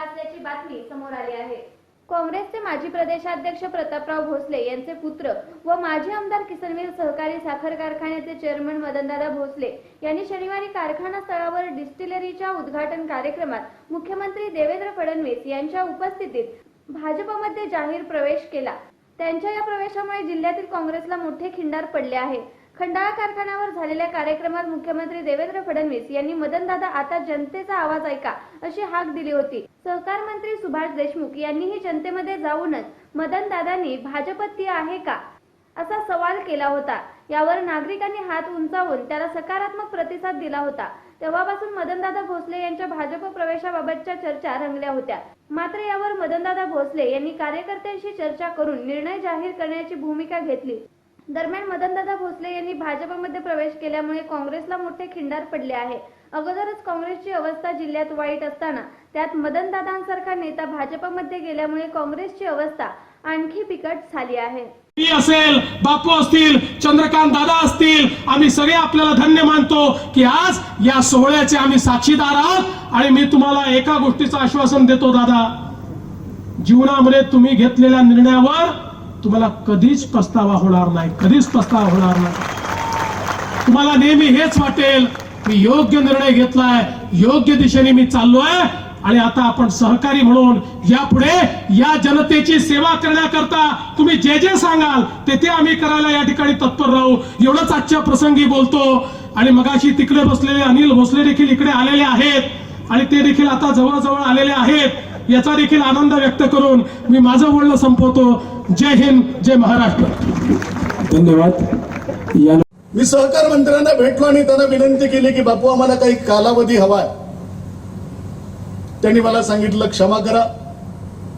प्रवेश असल्याची बातमी समोर आली आहे. काँग्रेसचे माजी प्रदेशाध्यक्ष प्रतापराव भोसले यांचे पुत्र व माजी आमदार किसनवीर सहकारी साखर कारखान्याचे चेअरमन मदनदादा भोसले यांनी शनिवारी कारखाना स्थळावर डिस्टिलरीच्या उद्घाटन कार्यक्रमात मुख्यमंत्री देवेंद्र फडणवीस यांच्या उपस्थितीत भाजपमध्ये जाहीर प्रवेश केला. त्यांच्या या प्रवेशामुळे जिल्ह्यातील काँग्रेसला मोठे खिंडार पडले आहे. खंडाळा कारखान्यावर झालेल्या कार्यक्रमात मुख्यमंत्री देवेंद्र फडणवीस यांनी मदनदादा आता जनतेचा आवाज ऐका अशी हाक दिली होती. सहकार मंत्री सुभाष देशमुख यांनीही जनतेमध्ये जाऊनच मदनदादांनी भाजपत आहे का असा सवाल केला होता. यावर नागरिकांनी हात उंचावून त्याला सकारात्मक प्रतिसाद दिला होता. तेव्हापासून मदनदादा भोसले यांच्या भाजप प्रवेशाबाबतच्या चर्चा रंगल्या होत्या. मात्र यावर मदनदादा भोसले यांनी कार्यकर्त्यांशी चर्चा करून निर्णय जाहीर करण्याची भूमिका घेतली. दरम्यान मदनदादा भोसले यांनी भाजपमध्ये प्रवेश केल्यामुळे काँग्रेसला मोठे खिंडार पडले आहे. अगोदरच काँग्रेसची अवस्था जिल्ह्यात वाईट असताना त्यात मदनदादांसारखा नेता भाजपमध्ये गेल्यामुळे काँग्रेसची अवस्था आणखी बिकट झाली आहे. मी असेल बापू असतील चंद्रकांत दादा असतील आम्ही सगळे आपल्याला धन्य मानतो की आज या सोहळ्याचे आम्ही साक्षीदार आहोत आणि मी तुम्हाला एका गोष्टीचं आश्वासन देतो दादा. जीवनामध्ये तुम्ही घेतलेल्या निर्णयावर तुम्हाला कधीच पस्तावा होणार नाही कधीच पस्तावा होणार नाही. तुम्हाला नेहमी हेच वाटेल मी योग्य निर्णय घेतलाय योग्य दिशेने मी चाललोय आणि आता आपण सहकारी म्हणून यापुढे या जनतेची सेवा करण्याकरता तुम्ही जे जे सांगाल ते ते आम्ही करायला या ठिकाणी तत्पर राहू. एवढंच आजच्या प्रसंगी बोलतो. आणि मगाशी तिकडे बसलेले अनिल भोसले देखील इकडे आलेले आहेत आणि ते देखील आता जवळजवळ आलेले आहेत. याचा देखील आनंद व्यक्त करून मी माझं बोलणं संपवतो. जय हिंद जय महाराष्ट्र. धन्यवाद. या मी सहकार मंत्र्यांना भेटलो आणि त्यांना विनंती केली की बापू आम्हाला काही कालावधी हवाय. त्यांनी मला सांगितलं क्षमा करा.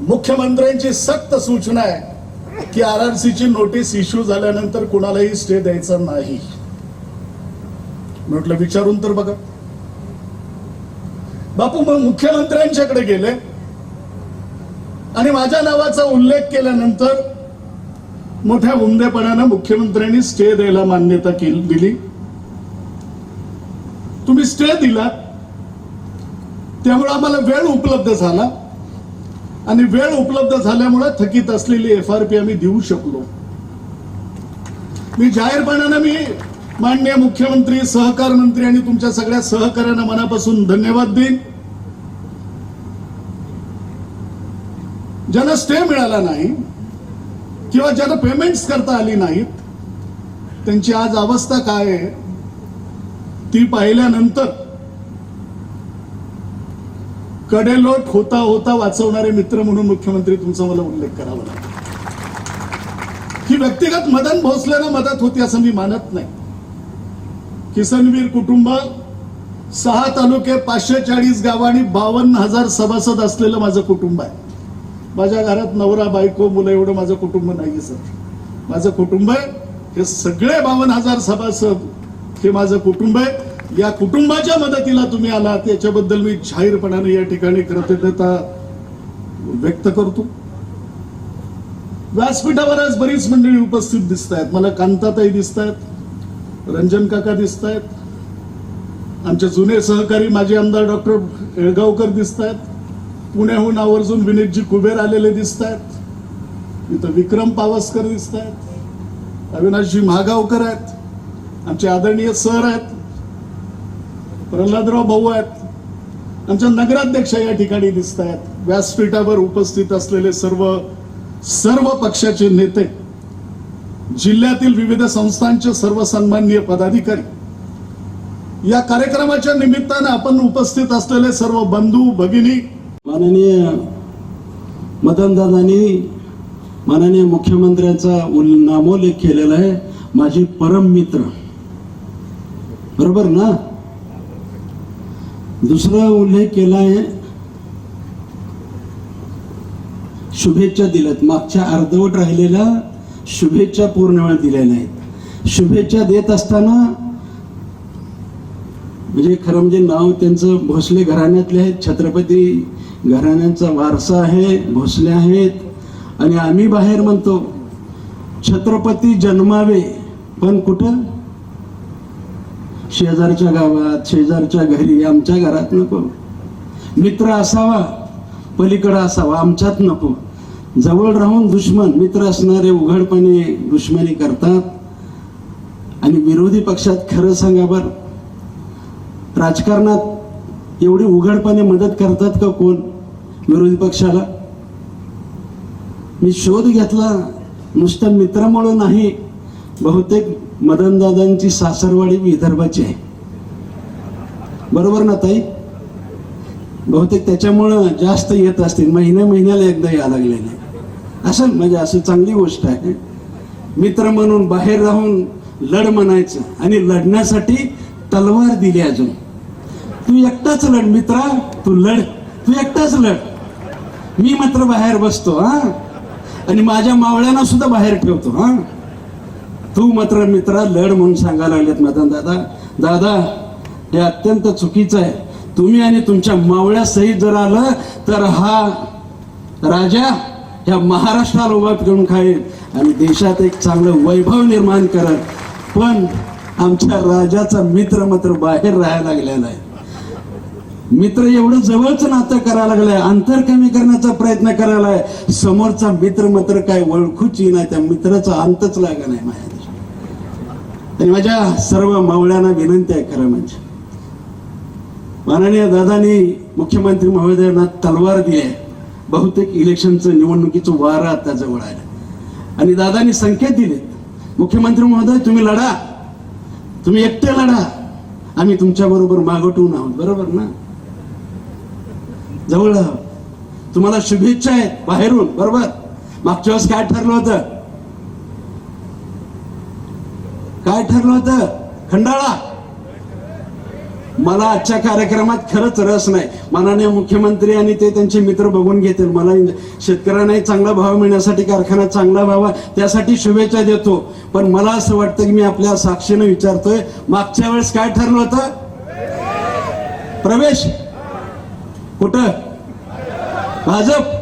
मुख्यमंत्र्यांची सक्त सूचना आहे की आर आर ची नोटीस इश्यू झाल्यानंतर कुणालाही स्टे द्यायचा नाही. म्हटलं विचारून तर बघा. बापू मग मुख्यमंत्र्यांच्याकडे गेले. आणि माझ्या नावाचा उल्लेख केल्यानंतर मोठ्या उमदेपणानं मुख्यमंत्र्यांनी स्टे द्यायला मान्यता केली दिली. तुम्ही स्टे दिला त्यामुळे आम्हाला वेळ उपलब्ध झाला. आणि वेळ उपलब्ध झाल्यामुळे थकीत असलेली एफ आर पी आम्ही देऊ शकलो. मी जाहीरपणानं मी माननीय मुख्यमंत्री सहकार मंत्री आणि तुमच्या सगळ्या सहकार्यांना मनापासून धन्यवाद देईन. ज्यांना स्टे मिळाला नाही किंवा ज्यांना पेमेंट्स करता आली नाहीत त्यांची आज अवस्था काय आहे ती पाहिल्यानंतर कडेलोट होता होता वाचवणारे मित्र म्हणून मुख्यमंत्री तुमचा मला उल्लेख करावा लागतो ही व्यक्तिगत मदन भोसलेला मदत होती असं मी मानत नाही. किसनवीर कुटुंब सहा तालुके पाचशे चाळीस गाव आणि बावन्न हजार सभासद असलेलं माझं कुटुंब आहे. माझ्या घरात नवरा बायको मुलं एवढं माझं कुटुंब नाहीये सर. माझं कुटुंब आहे हे सगळे बावन्न हजार सभासद हे माझं कुटुंब आहे. या कुटुंबाच्या मदतीला तुम्ही आलात याच्याबद्दल मी जाहीरपणाने या ठिकाणी कृतज्ञता व्यक्त करतो. व्यासपीठावर आज बरीच मंडळी उपस्थित दिसत आहेत मला कांताताई दिसत आहेत रंजन काका दिसत आहेत आमचे जुने सहकारी माजी आमदार डॉक्टर एळगावकर दिसत आहेत पुण्याहून आवर्जून विनीतजी कुबेर आलेले दिसत आहेत इथं विक्रम पावसकर दिसत आहेत अविनाशजी महागावकर आहेत. आमचे आदरणीय सर आहेत. प्रल्हादराव भाऊ आहेत. आमच्या नगराध्यक्ष या ठिकाणी दिसत आहेत व्यासपीठावर उपस्थित असलेले सर्व सर्व पक्षाचे नेते जिल्ह्यातील विविध संस्थांचे सर्व सन्माननीय पदाधिकारी. या कार्यक्रमाच्या निमित्तानं आपण उपस्थित असलेले सर्व बंधू भगिनी माननीय मदनदादांनी माननीय मुख्यमंत्र्यांचा उल- नामोल्लेख केलेला आहे. माझी परम मित्र. बरोबर ना? दुसरा उल्लेख केला आहे. शुभेच्छा दिल्यात. मागच्या अर्धवट राहिलेल्या शुभेच्छा पूर्ण वेळ दिलेल्या आहेत शुभेच्छा देत असताना म्हणजे खरं म्हणजे नाव त्यांचं भोसले घराण्यातले आहेत. छत्रपती घराण्यांचा वारसा आहे भोसले आहेत. आणि आम्ही बाहेर म्हणतो छत्रपती जन्मावे. पण कुठं? शेजारच्या गावात शेजारच्या घरी आमच्या घरात नको. मित्र असावा पलीकडं असावा आमच्यात नको. जवळ राहून दुश्मन मित्र असणारे उघडपणे दुश्मनी करतात. आणि विरोधी पक्षात खरं सांगा बरं. राजकारणात एवढी उघडपणे मदत करतात का कोण? विरोधी पक्षाला? मी शोध घेतला नुसत्या मित्रामुळं नाही बहुतेक मदनदादांची सासरवाडी विदर्भाची आहे. बरोबर ना ताई? बहुतेक त्याच्यामुळं जास्त येत असतील महिन्या महिन्याला एकदा यायला लागलेले. असं म्हणजे असं चांगली गोष्ट आहे मित्र म्हणून बाहेर राहून लढ म्हणायचं आणि लढण्यासाठी तलवार दिली अजून. तू एकटाच लढ मित्रा. तू लढ. तू एकटाच लढ. मी मात्र बाहेर बसतो हा? आणि माझ्या मावळ्यांना सुद्धा बाहेर ठेवतो हा? तू मात्र मित्रा लढ म्हणून सांगायला लागलेत मदन दादा. दादा हे अत्यंत चुकीचं आहे. तुम्ही आणि तुमच्या मावळ्यासहित जर आलं तर हा राजा ह्या महाराष्ट्राला उभा करून खाईल आणि देशात एक चांगलं वैभव निर्माण करत पण आमच्या राजाचा मित्र मात्र बाहेर राहायला लागलेला आहे. मित्र एवढं जवळच नातं करायला लागलाय अंतर कमी करण्याचा प्रयत्न करायला आहे समोरचा मित्र मात्र काय ओळखूच नाही त्या मित्राचा अंतच लागा नाही माझ्या आणि माझ्या सर्व मावळ्यांना विनंती आहे खरं म्हणजे. माननीय दादानी मुख्यमंत्री महोदयांना तलवार दिली आहे. बहुतेक इलेक्शनचं निवडणुकीचं वारा आता जवळ आलं. आणि दादानी संकेत दिलेत मुख्यमंत्री महोदय तुम्ही लढा. तुम्ही एकटे लढा. आम्ही तुमच्या बरोबर मागवटून आहोत बरोबर ना? जवळ. तुम्हाला शुभेच्छा आहेत बाहेरून बरोबर? मागच्या वेळेस काय ठरलं होतं? काय ठरलं होतं? खंडाळा. मला आजच्या कार्यक्रमात खरंच रस नाही. माननीय मुख्यमंत्री आणि ते त्यांचे मित्र बघून घेतील. मला शेतकऱ्यांनाही चांगला भाव मिळण्यासाठी कारखाना चांगला व्हावा त्यासाठी शुभेच्छा देतो. पण मला असं वाटतं की मी आपल्या साक्षीनं विचारतोय मागच्या वेळेस काय ठरलं होतं? प्रवेश. कुठं? भाजप.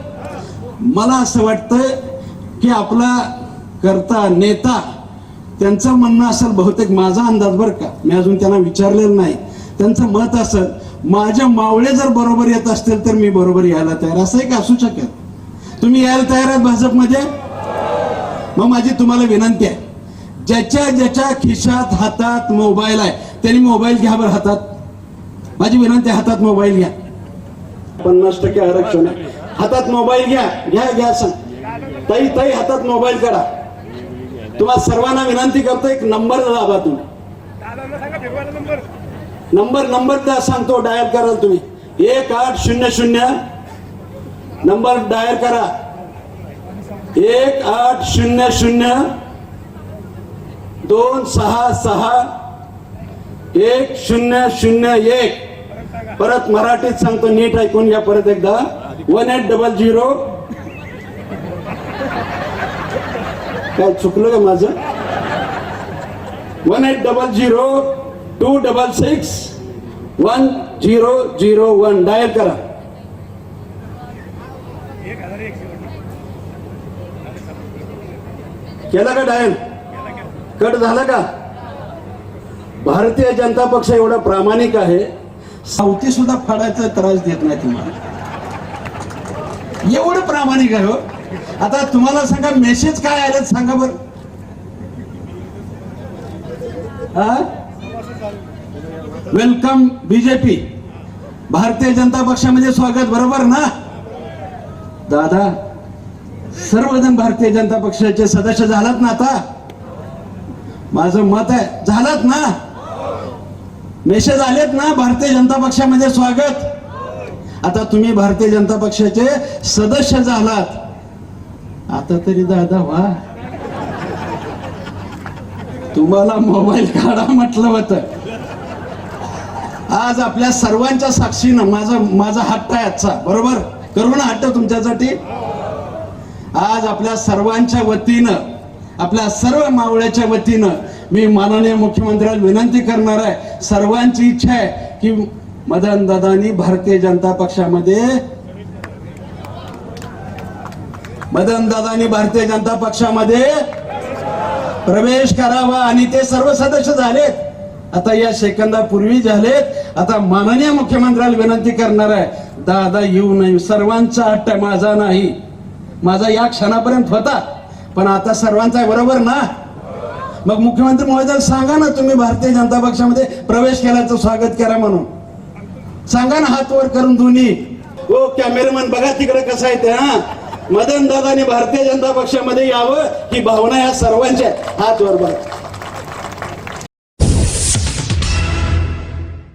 मला असं वाटतंय की आपला करता नेता त्यांचं म्हणणं असेल बहुतेक माझा अंदाज बरं का. मी अजून त्यांना विचारलेलं नाही. त्यांचं मत असेल माझ्या मावळे जर बरोबर येत असतील तर मी बरोबर यायला तयार. असं एक असू शकेल तुम्ही यायला तयार आहात भाजपमध्ये? मग माझी तुम्हाला विनंती आहे. ज्याच्या ज्याच्या खिशात हातात मोबाईल आहे त्यांनी मोबाईल घ्या बरं हातात. माझी विनंती हातात मोबाईल घ्या. पन्नास टक्के आरक्षण आहे. हातात मोबाईल घ्या घ्या घ्या सांग ताई ताई हातात मोबाईल काढा. तुम्हाला सर्वांना विनंती करतो एक नंबर दाबा तुम्ही. नंबर नंबर द्या सांगतो डायल कराल तुम्ही. एक आठ शून्य शून्य. नंबर डायल करा. एक आठ शून्य शून्य. दोन सहा सहा. एक शून्य शून्य एक. परत मराठीत सांगतो नीट ऐकून घ्या परत एकदा. One eight double zero. काय चुकलं का माझं? One eight double zero two double six one zero zero one. Dial करा. केला का डायल? कट झाला का? भारतीय जनता पक्ष एवढा प्रामाणिक आहे. सावती सुद्धा फाडायचा त्रास देत नाही तुम्हाला. एवढं प्रामाणिक आहे हो. आता तुम्हाला सांगा मेसेज काय आले सांगा बर. वेलकम बीजेपी भारतीय जनता पक्षामध्ये स्वागत बरोबर ना? दादा सर्वजण भारतीय जनता पक्षाचे सदस्य झालात ना आता? माझं मत आहे झालात ना? मेसेज आलेत ना भारतीय जनता पक्षामध्ये स्वागत. आता तुम्ही भारतीय जनता पक्षाचे सदस्य झालात. आता तरी दादा वा. तुम्हाला मोबाईल काढा म्हटलं होतं. आज आपल्या सर्वांच्या साक्षीनं माझा माझा हट्ट आहे आजचा. बरोबर? करू ना हट्ट तुमच्यासाठी? आज आपल्या सर्वांच्या वतीनं आपल्या सर्व मावळ्याच्या वतीनं मी माननीय मुख्यमंत्र्याला विनंती करणार आहे सर्वांची इच्छा आहे की मदन दादानी भारतीय जनता पक्षामध्ये मदन दादानी भारतीय जनता पक्षामध्ये प्रवेश करावा आणि ते सर्व सदस्य झालेत. आता या सेकंदापूर्वी झालेत. आता माननीय मुख्यमंत्र्याला विनंती करणार आहे दादा येऊ नये. सर्वांचा हट्ट माझा नाही. माझा या क्षणापर्यंत होता. पण आता सर्वांचा बरोबर ना? मग मुख्यमंत्री महोदय सांगा ना तुम्ही भारतीय जनता पक्षामध्ये प्रवेश केल्याचं स्वागत करा म्हणून. सांगा ना हात वर करून दोन्ही. हो कॅमेरामॅन बघा तिकडे कसं आहे ते हा. मदन दादानी भारतीय जनता पक्षामध्ये यावं ही भावना या सर्वांच्या हात वर बघा.